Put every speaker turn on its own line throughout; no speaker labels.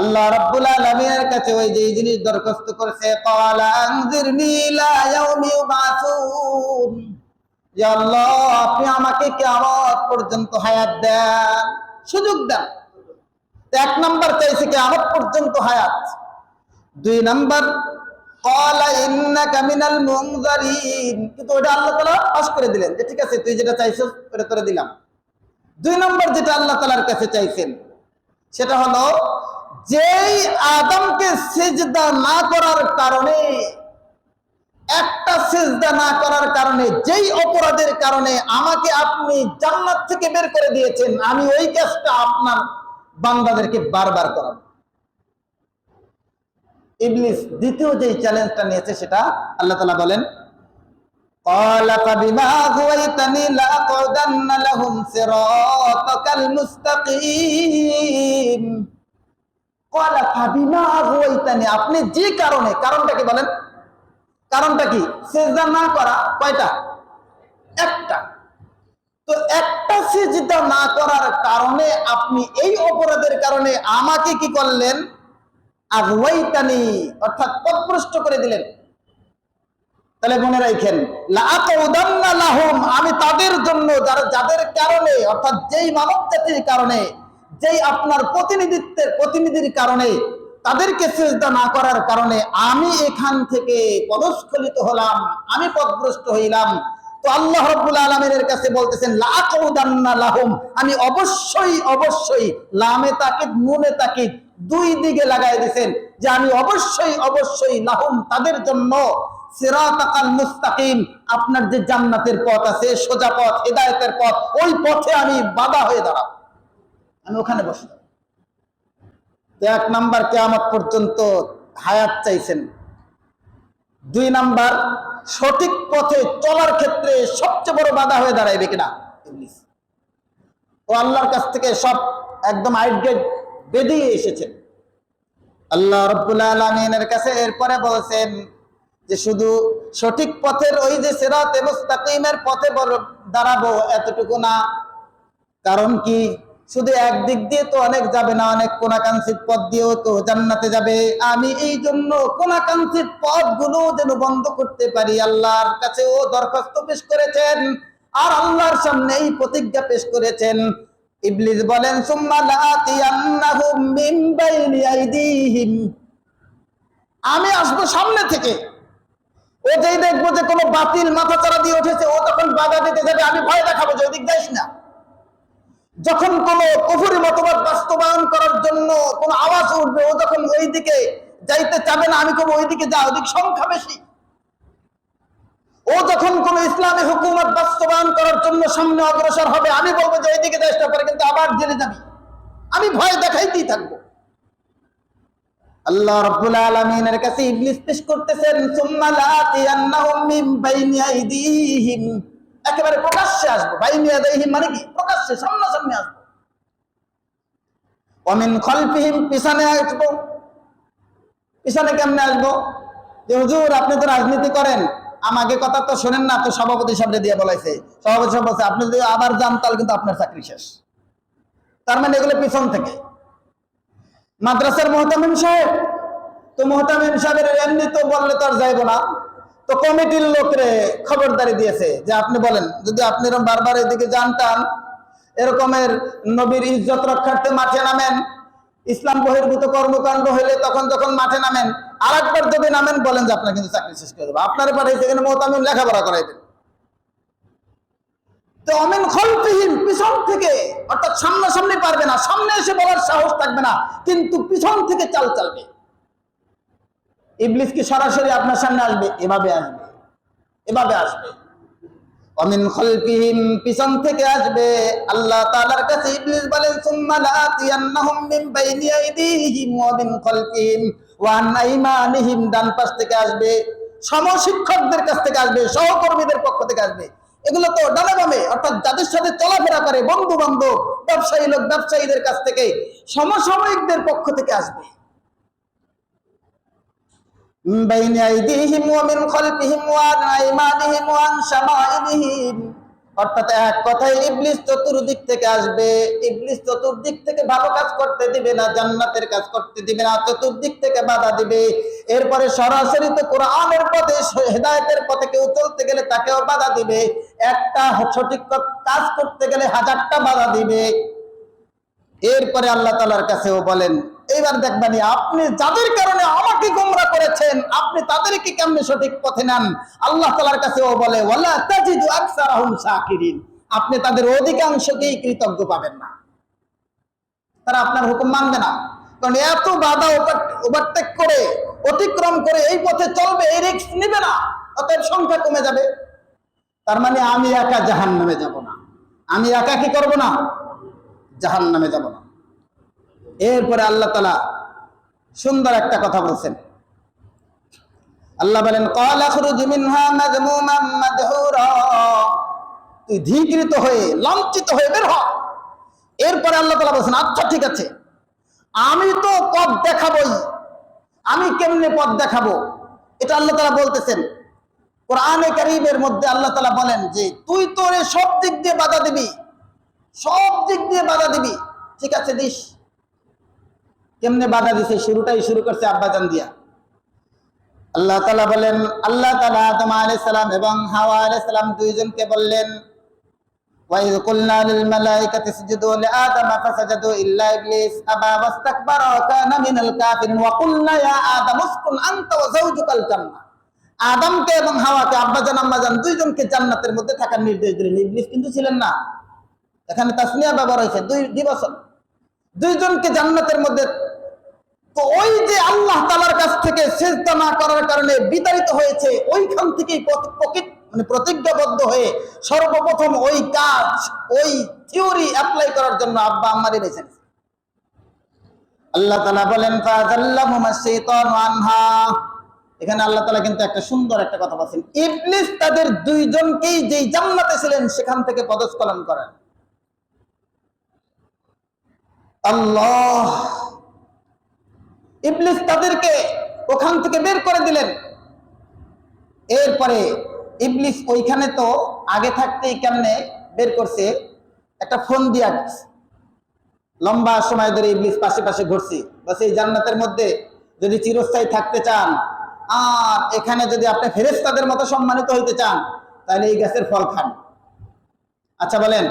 আল্লাহ রাব্বুল আলামিনের কাছে ওই যে জিনিস দরখাস্ত করেছে ইয়াউমি ইয়া আল্লাহ, আপনি আমাকে কিয়ামত পর্যন্ত হায়াত দেন, সুযোগ দেন। এক নাম্বার চাইছে কিয়ামত পর্যন্ত হায়াত। দুই নাম্বার, ক্বালা ইন্নাকা মিনাল মুনজারিন। কিন্তু ওটা আল্লাহ তাআলা পাস করে দিলেন যে, ঠিক আছে, তুই যেটা চাইছিস ওটা করে দিলাম। দুই নম্বর যেটা আল্লাহ তালার কাছে চাইছেন সেটা হলো, যেই আদমকে সিজদা না করার কারণে, একটা সিজদা না করার কারণে, যেই অপরাধের কারণে আমাকে আপনি জান্নাত থেকে বের করে দিয়েছেন, আমি ওই কাজটা আপনার বান্দাদেরকে বারবার করাব। ইবলিস দ্বিতীয় যে চ্যালেঞ্জটা নিয়েছে সেটা আল্লাহ তালা বলেন মুস্তাকিম। কলা ফাবিমা আগুয়াইতানি। আপনি যে কারণে, কারণটা কি বলেন? কারণটা কি? না করা কয়টা? একটা। তো একটা সেজদা না করার কারণে আপনি এই অপরাধের কারণে আমাকে কি করলেন? আগুয়াইতানি, অর্থাৎ পথপ্রষ্ট করে দিলেন। তাহলে মনে রাখেন লাহুম, আমি তাদের জন্য, যারা যাদের কারণে, অর্থাৎ যেই মানব জাতির কারণে যেই আপনার প্রতিনিধিত্বের প্রতিনিধির কারণে তাদেরকে চেষ্টা না করার কারণে আমি এখান থেকে পদস্খলিত হলাম, আমি পদভ্রষ্ট হইলাম। তো আল্লাহ রব্বুল আলমের কাছে বলতেছেন লাকুদান্না লাহুম। আমি অবশ্যই অবশ্যই লামে তাকিদ, নুনে তাকিদ দুই দিকে লাগাই দিয়েছেন যে আমি অবশ্যই অবশ্যই লাহুম তাদের জন্য আপনার যে জান্নাতের পথ আছে, সোজা পথ, হেদায়েতের পথ, ওই পথে আমি বাধা হয়ে দাঁড়াবো। আমি ওখানে বসে যাব। তো এক নাম্বার কেয়ামত পর্যন্ত হায়াত চাইছেন। দুই নাম্বার, সঠিক পথে চলার ক্ষেত্রে সবচেয়ে বড় বাধা হয়ে দাঁড়াইবে কিনা? ও আল্লাহর কাছ থেকে সব একদম আইডেট বেরিয়ে এসেছেন আল্লাহ রব্বুল আলমিনের কাছে এরপরে বলছেন যে শুধু সঠিক পথের ওই যে সেরাত মুস্তাকিমের পথে দাঁড়াবো এতটুকু না। কারণ কি? শুধু একদিক দিয়ে তো অনেক যাবে না, অনেক কোনাকাঙ্ক্ষিত পথ দিয়েও তো জান্নাতে যাবে। আমি এই জন্য কোনাকাঙ্ক্ষিত পথগুলো যেন বন্ধ করতে পারি, আল্লাহর কাছে ও দরখাস্ত পেশ করেছেন আর আল্লাহর সামনে এই প্রতিজ্ঞা পেশ করেছেন। ইবলিস বলেন আমি আসব সামনে থেকে। ও যেই দেখব যে কোনো বাতিল মাথা চারা দিয়ে উঠেছে, ও তখন বাধা দিতে যাবে, আমি ভয় দেখাবো যে ওদিক যাইস না। যখন কোনো কুফুরি মতবাদ বাস্তবায়ন করার জন্য কোনো আওয়াজ উঠবে, ও যখন ওই দিকে যাইতে চাবে না, আমি কোনো ওই দিকে যা, ওদিক সংখ্যা বেশি। ও যখন কোন ইসলামী হুকুমত বাস্তবায়ন করার জন্য সামনে অগ্রসর হবে, আমি বলব যে ওইদিকে যাইস না পারে কিন্তু আবার জেলে যাবি। আমি ভয় দেখাইতেই থাকব। আল্লাহ রাব্বুল আলামিনের কাছে ইবলিস পেশ করতেছেন, সুম্মা লাতিয়ান্নাহুম মিন বাইনি আইদিহিম। একেবারে প্রকাশ্যে আসব। বাইনি আইদিহিম মানে কি? প্রকাশ্যে সামনাসামনি আসব। ওমিন খলফিহিম, পিছনে আসব। পিছনে কেমনে আসব? যে, হুজুর, আপনি তো রাজনীতি করেন। আমাকে কথা তো শোনেন না তো সভাপতি সামনে দিয়ে বলাইছে। সভাপতি সাহেব বলছে, আপনি যদি আবার যান, তাহলে কিন্তু আপনার চাকরি শেষ। তার মানে এগুলো পিছন থেকে। মাদ্রাসার মোহতামিম সাহেব, তো মোহতামিম সাহেবের এমনি তো বললে তো আর যাইবো না। তো কমিটির লোকরে খবরদারি দিয়েছে যে, আপনি বলেন, যদি আপনি এরকম বারবার এদিকে জানতাম এরকমের নবীর ইজ্জত রক্ষার্থে মাঠে নামেন। ইসলাম বহির্ভূত কর্মকাণ্ড হইলে তখন যখন মাঠে নামেন আর একবার যদি নামেন, বলেন যে আপনার কিন্তু চাকরি শেষ করে দেবো। আপনারা পাঠাইছে এখানে মোহতামিম লেখাপড়া করাইবেন। তো অমিন খলফিহীন পিছন থেকে, অর্থাৎ সামনাসামনি পারবে না, সামনে এসে বলার সাহস থাকবে না, কিন্তু পিছন থেকে চাল চালবে। ইবলিস কি সরাসরি আপনার সামনে আসবে? এভাবে আসবে। এভাবে আসবে। অমিন খলফিহিম পিছন থেকে আসবে। আল্লাহ তাআলার কাছে ইবলিস বলেন, সুম্মা লাতিয়ান্নাহুম মিন বাইনি আইদিহিম ওয়া মিন খলফিহিম ওয়া আন ডান পাশ থেকে আসবে। সমশিক্ষকদের কাছ থেকে আসবে, সহকর্মীদের পক্ষ থেকে আসবে। এগুলো তো ডানে বামে অর্থাৎ যাদের সাথে চলাফেরা করে বন্ধু বান্ধব ব্যবসায়ী লোক, ব্যবসায়ীদের কাছ থেকে সমসাময়িকদের পক্ষ থেকে আসবে। بين أيديهم ومن خلفهم وعن أيمانهم وعن شمائلهم অর্থাৎ এক কথায় ইবলিস চতুর্দিক থেকে আসবে ইবলিস চতুর্দিক থেকে ভালো কাজ করতে দিবে না জান্নাতের কাজ করতে দিবে না চতুর্দিক থেকে বাধা দিবে এরপরে সরাসরি তো কোরআনের পথে হেদায়তের পথে কেউ চলতে গেলে তাকেও বাধা দিবে একটা সঠিক কাজ করতে গেলে হাজারটা বাধা দিবে এরপরে আল্লাহ তালার কাছেও বলেন এইবার দেখবেন আপনি যাদের কারণে আমাকে গোমরা করেছেন, আপনি তাদেরকে কেমনে সঠিক পথে নেন? আল্লাহ তালার বলে তাজিদু আকসারাহুম শাকিরিন আপনি তাদের অধিকাংশকেই কৃতজ্ঞ পাবেন না। তারা আপনার হুকুম মানবে না। কারণ এত বাধা ওভারটেক করে, অতিক্রম করে এই পথে চলবে, এই রিক্স নিবে না। অতএব সংখ্যা কমে যাবে। তার মানে আমি একা জাহান নামে যাব না। আমি একা কি করব না? জাহান নামে যাব না। এরপরে আল্লাহ তালা সুন্দর একটা কথা বলছেন। আল্লাহ বলেন তুই ধীকৃত হয়ে, লাঞ্ছিত হয়ে বের হ। এরপরে আল্লাহ তালা বলছেন আচ্ছা ঠিক আছে। আমি তো পথ দেখাবই। আমি কেমনে পথ দেখাবো? এটা আল্লাহ তালা বলতেছেন। কোরআনে কারিমের মধ্যে আল্লাহ তালা বলেন যে, তুই তোর সব দিক দিয়ে বাধা দিবি। সব দিক দিয়ে বাধা দিবি। ঠিক আছে, দিস। কেমনে বাধা দিছে শুরুটাই শুরু করছে আব্বাজান দিয়া আল্লাহ তালা বলেন আল্লাহ তালা আদম আলাইসালাম এবং হাওয়া আলাইসালাম দুইজনকে বললেন وإذ قلنا للملائكة اسجدوا لآدم فسجدوا إلا إبليس أبى واستكبر وكان من الكافرين وقلنا يا آدم اسكن أنت وزوجك الجنة আদমকে এবং হাওয়াকে আব্বাজান আম্মাজান দুইজনকে জান্নাতের মধ্যে থাকার নির্দেশ দিলেন ইবলিস কিন্তু ছিলেন না এখানে তাসমিয়া ব্যবহার হয়েছে দুই দুই বছর দুইজনকে জান্নাতের মধ্যে তো ওই যে আল্লাহ তালার কাছ থেকে চেষ্টা না করার কারণে বিতাড়িত হয়েছে, ওইখান থেকেই প্রকৃত মানে প্রতিজ্ঞাবদ্ধ হয়ে সর্বপ্রথম ওই কাজ, ওই থিওরি অ্যাপ্লাই করার জন্য আব্বা আম্মারে বেছে আল্লাহ তালা বলেন আনহা। এখানে আল্লাহ তালা কিন্তু একটা সুন্দর একটা কথা বলছেন, ইবলিস তাদের দুইজনকেই যেই জান্নাতে ছিলেন, সেখান থেকে পদস্খলন করেন। আল্লাহ ইবলিস তাদেরকে ওখান থেকে বের করে দিলেন। এরপরে ইবলিস ওইখানে তো আগে থাকতেই কেমনে বের করছে? একটা ফোন দিয়া লম্বা সময় ধরে ইবলিস পাশে পাশে ঘুরছি। বাস সেই জান্নাতের মধ্যে যদি চিরস্থায়ী থাকতে চান, আর এখানে যদি আপনি ফেরেস্তাদের মতো সম্মানিত হইতে চান, তাহলে এই গাছের ফল খান। আচ্ছা বলেন,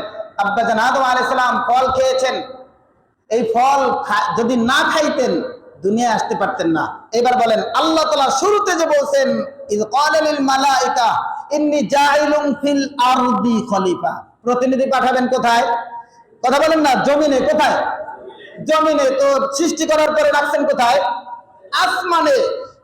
আব্বাজান আদম আলাইসালাম ফল খেয়েছেন? এই ফল যদি না খাইতেন দুনিয়া আসতে পারতেন না। এবার বলেন, আল্লাহ তালা শুরুতে যে বলছেন প্রতিনিধি পাঠাবেন কোথায়? কথা বলেন না, জমিনে কোথায়? জমিনে তো সৃষ্টি করার পরে রাখছেন কোথায়? আসমানে।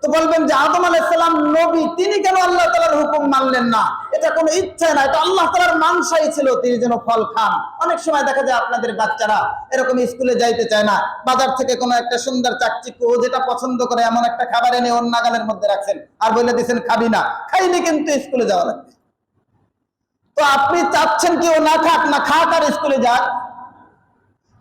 তো বলবেন যে আদম আলাইসাল্লাম নবী, তিনি কেন আল্লাহ তালার হুকুম মানলেন না? এটা কোনো ইচ্ছা না এটা আল্লাহ তালার মানসাই ছিল, তিনি যেন ফল খান। অনেক সময় দেখা যায় আপনাদের বাচ্চারা এরকম স্কুলে যাইতে চায় না। বাজার থেকে কোনো একটা সুন্দর চাকচিক্য, ও যেটা পছন্দ করে, এমন একটা খাবার এনে অন্য নাগালের মধ্যে রাখছেন। আর বলে দিচ্ছেন খাবি না। খাইনি কিন্তু স্কুলে যাওয়া লাগবে। তো আপনি চাচ্ছেন কি ও না খাক না খাক আর স্কুলে যাক?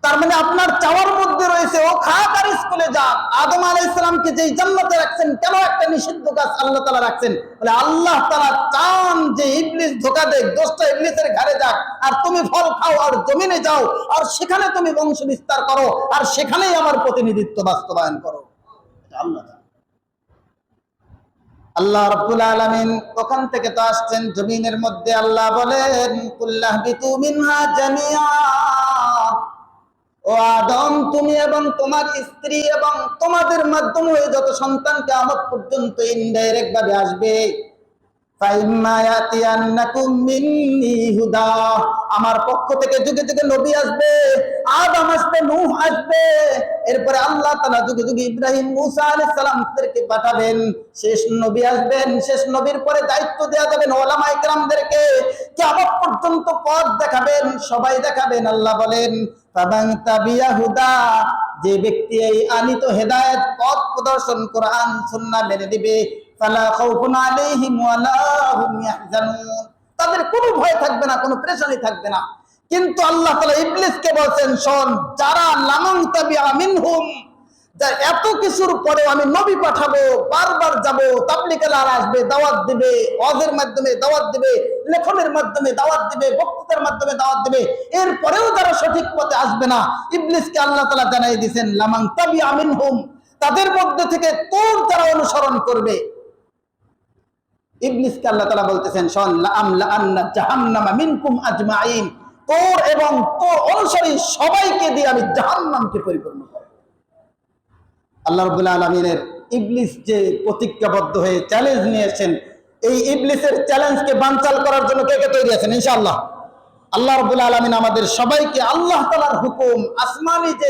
তার মানে আপনার চাওয়ার মধ্যে রয়েছে, ও খাক আর স্কুলে যাক। আদম আলাহ ইসলামকে যেই জান্নাতে রাখছেন, কেন একটা নিষিদ্ধ কাজ আল্লাহ তালা রাখছেন? বলে আল্লাহ তালা চান যে ইবলিস ধোকা দেখ দোষটা ইবলিসের ঘরে যাক, আর তুমি ফল খাও আর জমিনে যাও, আর সেখানে তুমি বংশ বিস্তার করো, আর সেখানেই আমার প্রতিনিধিত্ব বাস্তবায়ন করো। আল্লাহ আল্লাহ রব্বুল আলমিন ওখান থেকে তো আসছেন? জমিনের মধ্যে আল্লাহ বলেন, কুল্লাহ বিতু মিনহা জামিয়া ও আদম, তুমি এবং তোমার স্ত্রী এবং তোমাদের মাধ্যমে যত সন্তানকে আমার পর্যন্ত ইনডাইরেক্ট ভাবে আসবে আমার পক্ষ থেকে যুগে যুগে নবী আসবে, আদম আসবে, নূহ আসবে। এরপরে আল্লাহ তালা যুগে যুগে ইব্রাহিম, মুসা আলাইহিস সালামদেরকে পাঠাবেন। শেষ নবী আসবেন, শেষ নবীর পরে দায়িত্ব দেওয়া যাবেন ওলামা ইকরামদেরকে। কিয়ামত পর্যন্ত পথ দেখাবেন, সবাই দেখাবেন, আল্লাহ বলেন ফাবাং তাবিয়া হুদা যে ব্যক্তি এই আনিত হেদায়েত, পথ প্রদর্শন, কোরআন, সুন্নাহ মেনে দিবে তাদের কোনো ভয় থাকবে না, কোনো প্রেশানি থাকবে না। কিন্তু আল্লাহ তাআলা ইবলিসকে বলছেন, শোন, যারা লামন তাবিআ মিনহুম, যা এত কিছুর পরেও আমি নবী পাঠাবো, বারবার যাব তাবলিকালার আসবে, দাওয়াত দিবে অজের মাধ্যমে দাওয়াত দিবে, লেখনের মাধ্যমে দাওয়াত দিবে, বক্তৃতার মাধ্যমে দাওয়াত দিবে এরপরেও যারা সঠিক পথে আসবে না, ইবলিসকে আল্লাহ তালা জানাই দিয়েছেন লামাং তাবি আমিন হুম তাদের মধ্যে থেকে তোর যারা অনুসরণ করবে? ইবলিসকে আল্লাহ তালা বলতেছেন তোর এবং তোর অনুসারী সবাইকে দিয়ে আমি জাহান্নামকে পরিপূর্ণ আল্লাহ রবুল্লা আলমিনের ইবলিস যে প্রতিজ্ঞাবদ্ধ হয়ে চ্যালেঞ্জ নিয়েছেন এই ইবলিসের চ্যালেঞ্জকে বানচাল করার জন্য কে কে তৈরি আছেন? ইনশাআল্লাহ। আল্লাহ রবুল্লা আলমিন আমাদের সবাইকে আল্লাহ তালার হুকুম, আসমানি যে